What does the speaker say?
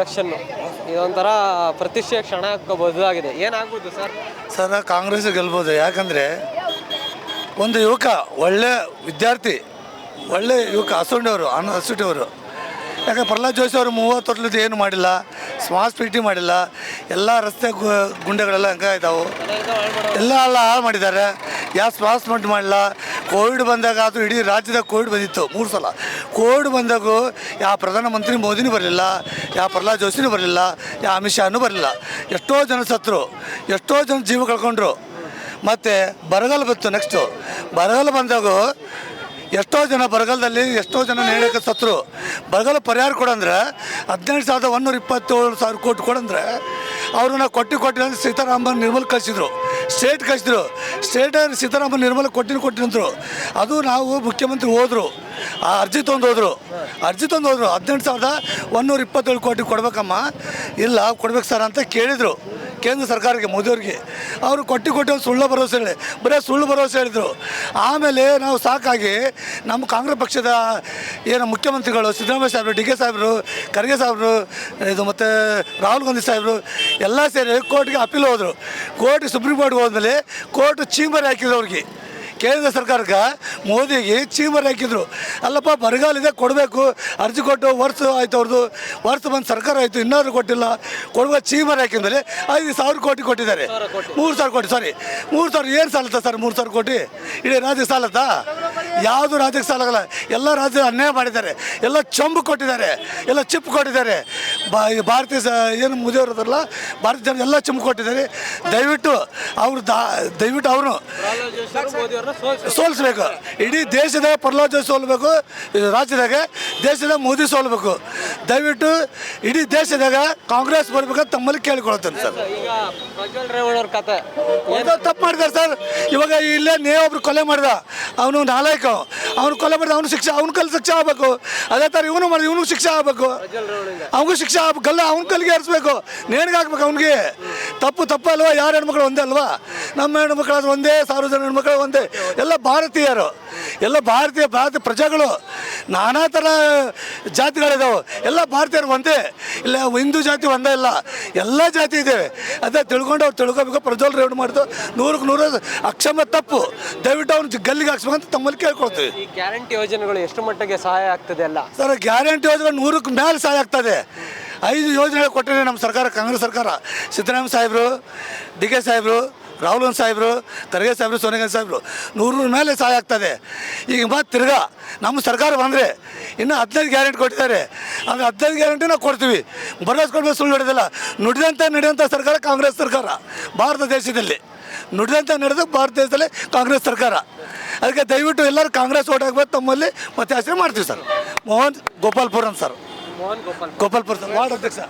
Election ಇದೊಂಥರ ಪ್ರತಿಷ್ಠೆ ಕ್ಷಣ ಬದಲಾಗಿದೆ. ಏನಾಗ್ಬೋದು ಸರ್? ಸರ್ ಕಾಂಗ್ರೆಸ್ ಗೆಲ್ಬೋದು. ಯಾಕಂದರೆ ಒಂದು ಯುವಕ ಒಳ್ಳೆ ವಿದ್ಯಾರ್ಥಿ, ಒಳ್ಳೆ ಯುವಕ, ಹಸುಂಡವರು ಅನ್ನ ಹಸುಟಿಯವರು ಯಾಕಂದ್ರೆ ಪ್ರಹ್ಲಾದ್ ಜೋಶಿ ಅವರು ಮೂವತ್ತು ವರ್ಷದ ಏನು ಮಾಡಿಲ್ಲ, ಸ್ಮಾರ್ಟ್ ಸಿಟಿ ಮಾಡಿಲ್ಲ, ಎಲ್ಲ ರಸ್ತೆ ಗು- ಗುಂಡೆಗಳೆಲ್ಲ ಹಂಗೆ ಇದಾವೆ. ಎಲ್ಲ ಎಲ್ಲ ಹಾಳು ಮಾಡಿದ್ದಾರೆ. ಯಾವ ಸ್ಮಾರ್ಟ್ ಮಾಡಿಲ್ಲ ಕೋವಿಡ್ ಬಂದಾಗ ಅದು ಇಡೀ ರಾಜ್ಯದಾಗ ಕೋವಿಡ್ ಬಂದಿತ್ತು, ಮೂರು ಸಲ. ಕೋವಿಡ್ ಬಂದಾಗೂ ಯಾವ ಪ್ರಧಾನಮಂತ್ರಿ ಮೋದಿನೂ ಬರಲಿಲ್ಲ ಯಾವ ಪ್ರಹ್ಲಾದ್ ಜೋಶಿನೂ ಬರಲಿಲ್ಲ ಯಾವ ಅಮಿತ್ ಶಾನೂ ಬರಲಿಲ್ಲ. ಎಷ್ಟೋ ಜನ ಸತ್ರು, ಎಷ್ಟೋ ಜನ ಜೀವ ಕಳ್ಕೊಂಡ್ರು. ಮತ್ತು ಬರಗಾಲ ಬಂತು ನೆಕ್ಸ್ಟು ಬರಗಾಲ ಬಂದಾಗ ಎಷ್ಟೋ ಜನ ಬರಗಾಲದಲ್ಲಿ, ಎಷ್ಟೋ ಜನ ನೇಣಕ್ಕೆ ಸತ್ರು. ಬರಗಾಲ ಪರಿಹಾರ ಕೊಡಂದ್ರೆ ಹದಿನೆಂಟು ಸಾವಿರದ ಒಂದೂರ ಇಪ್ಪತ್ತೇಳು ಸಾವಿರ ಕೋಟಿ ಕೊಡಂದ್ರೆ ಅವ್ರನ್ನ ಕೊಟ್ಟು ಕೊಟ್ಟಿ ಅಂದ್ರೆ ಸೀತಾರಾಮನ್ ನಿರ್ಮಲ್ ಕಳಿಸಿದ್ರು. ಸ್ಟೇಟ್ ಕಳಿಸಿದ್ರು. ಸ್ಟೇಟ್ ಸೀತಾರಾಮನ್ ನಿರ್ಮಲ ಕೊಟ್ಟಿನ ಕೊಟ್ಟಿದ್ರು ಅದು ನಾವು ಮುಖ್ಯಮಂತ್ರಿ ಹೋದರು. ಆ ಅರ್ಜಿ ತಂದು ಹೋದರು. ಅರ್ಜಿ ತಂದು ಹೋದರು. ಹದಿನೆಂಟು ಸಾವಿರದ ಒಂದೂರ ಇಪ್ಪತ್ತೇಳು ಕೋಟಿ ಕೊಡ್ಬೇಕಮ್ಮ. ಇಲ್ಲ, ಕೊಡ್ಬೇಕು ಸರ್ ಅಂತ ಕೇಳಿದರು. ಕೇಂದ್ರ ಸರ್ಕಾರಕ್ಕೆ, ಮೋದಿಯವ್ರಿಗೆ. ಅವರು ಕೊಟ್ಟು ಕೊಟ್ಟು ಸುಳ್ಳು ಭರವಸೆ ಹೇಳಿ, ಬರೀ ಸುಳ್ಳು ಭರವಸೆ ಹೇಳಿದರು. ಆಮೇಲೆ ನಾವು ಸಾಕಾಗಿ ನಮ್ಮ ಕಾಂಗ್ರೆಸ್ ಪಕ್ಷದ ಏನು ಮುಖ್ಯಮಂತ್ರಿಗಳು, ಸಿದ್ದರಾಮಯ್ಯ ಸಾಹೇಬರು, ಡಿ ಕೆ ಸಾಹೇಬರು, ಖರ್ಗೆ ಸಾಹೇಬರು, ಇದು ಮತ್ತು ರಾಹುಲ್ ಗಾಂಧಿ ಸಾಹೇಬರು, ಎಲ್ಲ ಸೇರಿ ಕೋರ್ಟ್ಗೆ ಅಪೀಲ್ ಹೋದರು. ಕೋರ್ಟ್ ಸುಪ್ರೀಂ ಕೋರ್ಟ್ಗೆ ಹೋದ್ಮೇಲೆ ಕೋರ್ಟ್ ಚೀಂಬರ್ ಹಾಕಿದ್ರು ಅವ್ರಿಗೆ. ಕೇಂದ್ರ ಸರ್ಕಾರಕ್ಕೆ ಮೋದಿಗೆ ಚೀಮರ್ ಹಾಕಿದ್ರು. ಅಲ್ಲಪ್ಪ ಬರಗಾಲ ಇದೆ ಕೊಡಬೇಕು. ಅರ್ಜಿ ಕೊಟ್ಟು ವರ್ಷ ಆಯ್ತು ಅವ್ರದ್ದು ವರ್ಷ ಬಂದು ಸರ್ಕಾರ ಆಯಿತು ಇನ್ನಾದ್ರೂ ಕೊಟ್ಟಿಲ್ಲ. ಕೊಡುವ ಚೀಮರ್ ಹಾಕಿದ್ರೆ ಐದು ಸಾವಿರ ಕೋಟಿ ಕೊಟ್ಟಿದ್ದಾರೆ. ಮೂರು ಸಾವಿರ ಕೋಟಿ. ಸಾರಿ ಮೂರು ಸಾವಿರ ಏನು ಸಾಲತ್ತಾ ಸರ್ ಮೂರು ಸಾವಿರ ಕೋಟಿ? ಇಡೀ ರಾಜ್ಯ ಸಾಲತ್ತಾ ಯಾವುದು ರಾಜ್ಯಕ್ಕೆ ಸಾಲಾಗಲ್ಲ ಎಲ್ಲ ರಾಜ್ಯ ಅನ್ಯಾಯ ಮಾಡಿದ್ದಾರೆ. ಎಲ್ಲ ಚೊಂಬು ಕೊಟ್ಟಿದ್ದಾರೆ. ಎಲ್ಲ ಚಿಪ್ ಕೊಟ್ಟಿದ್ದಾರೆ. ಬಾ ಭಾರತೀಯ ಏನು ಮುದಿಯವರದಲ್ಲ ಭಾರತೀಯ ಜನ ಎಲ್ಲ ಕೊಟ್ಟಿದ್ದಾರೆ. ದಯವಿಟ್ಟು ಅವರು ದಾ, ದಯವಿಟ್ಟು ಅವರು ಸೋಲಿಸ್ಬೇಕು. ಇಡೀ ದೇಶದ ಪ್ರಹ್ಲಾದ್ ಜೋಶಿ ಸೋಲ್ಬೇಕು, ರಾಜ್ಯದಾಗ, ದೇಶದ ಮೋದಿ ಸೋಲ್ಬೇಕು. ದಯವಿಟ್ಟು ಇಡೀ ದೇಶದಾಗ ಕಾಂಗ್ರೆಸ್ ಬರ್ಬೇಕಂತ ತಮ್ಮಲ್ಲಿ ಕೇಳಿಕೊಳ್ತೇನೆ ಸರ್. ತಪ್ಪು ಮಾಡಿದ್ದಾರೆ ಸರ್. ಇವಾಗ ಇಲ್ಲೇ ನೇ ಒಬ್ರು ಕೊಲೆ ಮಾಡಿದ. ಅವನು ನಾಲಾಯಕ. ಅವನು ಕೊಲೆ ಮಾಡಿದ ಅವನು ಶಿಕ್ಷೆ ಅವ್ನ ಕಲ್ ಶಿಕ್ಷೆ ಆಗಬೇಕು. ಅದೇ ಥರ ಇವನು ಮಾಡಿದ ಇವನು ಶಿಕ್ಷೆ ಆಗಬೇಕು. ಅವನಿಗೂ ಶಿಕ್ಷೆ ಆಗ್ಬೇಕು ಗಲ್ಲ ಅವ್ನ ಕಲ್ಲಿಗೆ ಹರಿಸ್ಬೇಕು ನೇಣಿಗೆ ಹಾಕ್ಬೇಕು ಅವನಿಗೆ. ತಪ್ಪು ತಪ್ಪು ಅಲ್ವಾ? ಯಾರು ಹೆಣ್ಮಕ್ಳು ಒಂದೇ ಅಲ್ವಾ? ನಮ್ಮ ಹೆಣ್ಮಕ್ಳಾದ್ರೆ ಒಂದೇ, ಸಾರ್ವಜನಿಕ ಜನ ಹೆಣ್ಮಕ್ಳು ಒಂದೇ. ಎಲ್ಲ ಭಾರತೀಯರು. ಎಲ್ಲ ಭಾರತೀಯ ಭಾರತೀಯ ಪ್ರಜೆಗಳು. ನಾನಾ ಥರ ಜಾತಿಗಳಿದಾವೆ. ಎಲ್ಲ ಭಾರತೀಯರು ಒಂದೇ. ಇಲ್ಲ ಹಿಂದೂ ಜಾತಿ ಒಂದೇ ಇಲ್ಲ. ಎಲ್ಲ ಜಾತಿ ಇದ್ದೇವೆ. ಅದೇ ತಿಳ್ಕೊಂಡು ಅವ್ರು ತಿಳ್ಕೊಬೇಕು. ಪ್ರಜ್ವಲ್ ರೇವ್ ಮಾಡಿದ್ದು ನೂರಕ್ಕೆ ನೂರ ಅಕ್ಷಮ ತಪ್ಪು. ದಯವಿಟ್ಟು ಅವ್ನು ಗಲ್ಲಿಗೆ ಹಾಕ್ಸ್ಬೇಕಂತ ತಮ್ಮಲ್ಲಿ ಕೇಳ್ಕೊಳ್ತೀವಿ. ಈ ಗ್ಯಾರಂಟಿ ಯೋಜನೆಗಳು ಎಷ್ಟು ಮಟ್ಟಿಗೆ ಸಹಾಯ ಆಗ್ತದೆ ಅಲ್ಲ? ಸರ್ ಗ್ಯಾರಂಟಿ ಯೋಜನೆ ನೂರಕ್ಕೆ ಮೇಲೆ ಸಹಾಯ ಆಗ್ತದೆ. ಐದು ಯೋಜನೆಗಳು ಕೊಟ್ಟಿದೆ ನಮ್ಮ ಸರ್ಕಾರ ಕಾಂಗ್ರೆಸ್ ಸರ್ಕಾರ. ಸಿದ್ದರಾಮಯ್ಯ ಸಾಹೇಬರು ಡಿ ಕೆ ಸಾಹೇಬರು ರಾಹುಲ್ ಗಾಂಧಿ ಸಾಹೇಬರು ಖರ್ಗೆ ಸಾಹೇಬರು ಸೋನಿಯಾ ಗಾಂಧಿ ಸಾಹೇಬರು ನೂರ ಮೇಲೆ ಸಹಾಯ ಆಗ್ತದೆ. ಈಗ ಮತ್ತೆ ತಿರ್ಗಾ ನಮ್ಮ ಸರ್ಕಾರ ಬಂದರೆ ಇನ್ನು ಹದಿನೈದು ಗ್ಯಾರಂಟಿ ಕೊಟ್ಟಿದ್ದಾರೆ. ಅಂದರೆ ಹದಿನೈದು ಗ್ಯಾರಂಟಿ ನಾವು ಕೊಡ್ತೀವಿ. ಭರವಸೆ ಕೊಡ್ಬೇಕು ಸುಳ್ಳು ಹಿಡಿದಿಲ್ಲ ನುಡಿದಂತೆ ನಡೆಯುವಂಥ ಸರ್ಕಾರ ಕಾಂಗ್ರೆಸ್ ಸರ್ಕಾರ ಭಾರತ ದೇಶದಲ್ಲಿ. ನುಡಿದಂತೆ ನಡೆದು ಭಾರತ ದೇಶದಲ್ಲಿ ಕಾಂಗ್ರೆಸ್ ಸರ್ಕಾರ. ಅದಕ್ಕೆ ದಯವಿಟ್ಟು ಎಲ್ಲರೂ ಕಾಂಗ್ರೆಸ್ ಓಟ್ ಹಾಕ್ಬೇಕು ತಮ್ಮಲ್ಲಿ ಮತ್ತೆ ಆಶ್ರಯ ಮಾಡ್ತೀವಿ ಸರ್. ಮೋಹನ್ ಗೋಪಾಲ್ಪುರ್ ಅಂತ sir. Mohan Gopal Gopalpur sir ward ಅಧ್ಯಕ್ಷ.